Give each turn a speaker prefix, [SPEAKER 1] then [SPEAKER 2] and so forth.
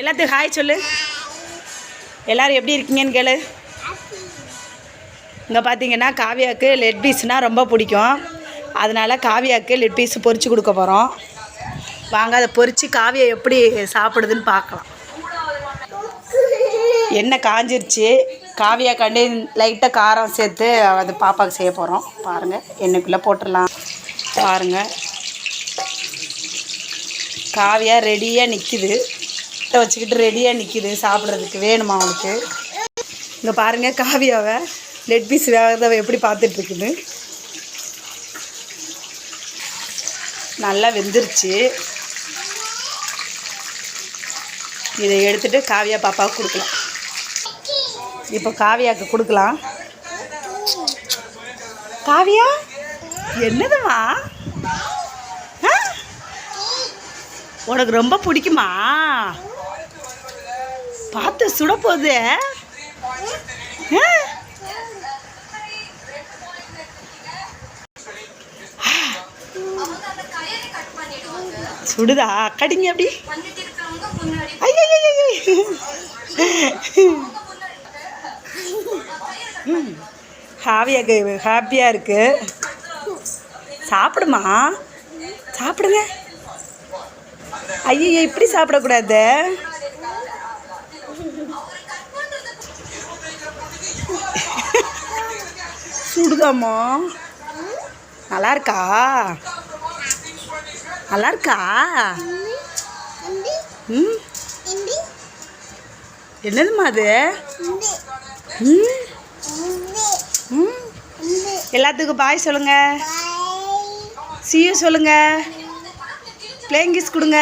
[SPEAKER 1] எல்லாத்துக்கும் ஹாய் சொல்லு. எல்லோரும் எப்படி இருக்கீங்கன்னு கேளு. இங்கே பார்த்தீங்கன்னா காவியாவுக்கு லெட் பீஸ்னால் ரொம்ப பிடிக்கும். அதனால் காவியாவுக்கு லெட் பீஸ் பொறிச்சு கொடுக்க போகிறோம் வாங்க அதை பொறிச்சு காவியா எப்படி சாப்பிடுதுன்னு பார்க்கலாம். எண்ணெய் காஞ்சிருச்சு. காவியா கண்டு லைட்டாக காரம் சேர்த்து அது பாப்பாவுக்கு செய்ய போகிறோம் பாருங்கள் எண்ணெய்க்குள்ளே போட்டுடலாம். பாருங்கள் காவியா ரெடியாக நிற்கிது வச்சுக்கிட்டு ரெடியாக நிற்கிது சாப்பிட்றதுக்கு வேணுமா அவனுக்கு? இங்கே பாருங்கள் காவியாவை லெட் பீஸ் வேகிறத எப்படி பார்த்துட்ருக்குது நல்லா வெந்துருச்சு. இதை எடுத்துகிட்டு காவியா பாப்பாவுக்கு கொடுக்கலாம். இப்போ காவியாவுக்கு கொடுக்கலாம். காவியா என்னதுமா? உனக்கு ரொம்ப பிடிக்குமா? பார்த்து சுட போகுது சுடுதா? கடிங்க அப்படி. ஐயோ ஹாவியாக ஹாப்பியாக இருக்கு சாப்பிடுமா சாப்பிடுங்க ஐயோ இப்படி சாப்பிடக்கூடாது சுடுதாமா நல்லா இருக்கா நல்லா இருக்கா ம்? என்னதும்மா அது? ம்? ம்? எல்லாத்துக்கும் பாய் சொல்லுங்க. சியூ சொல்லுங்க. பிளேங்கிஸ் கொடுங்க.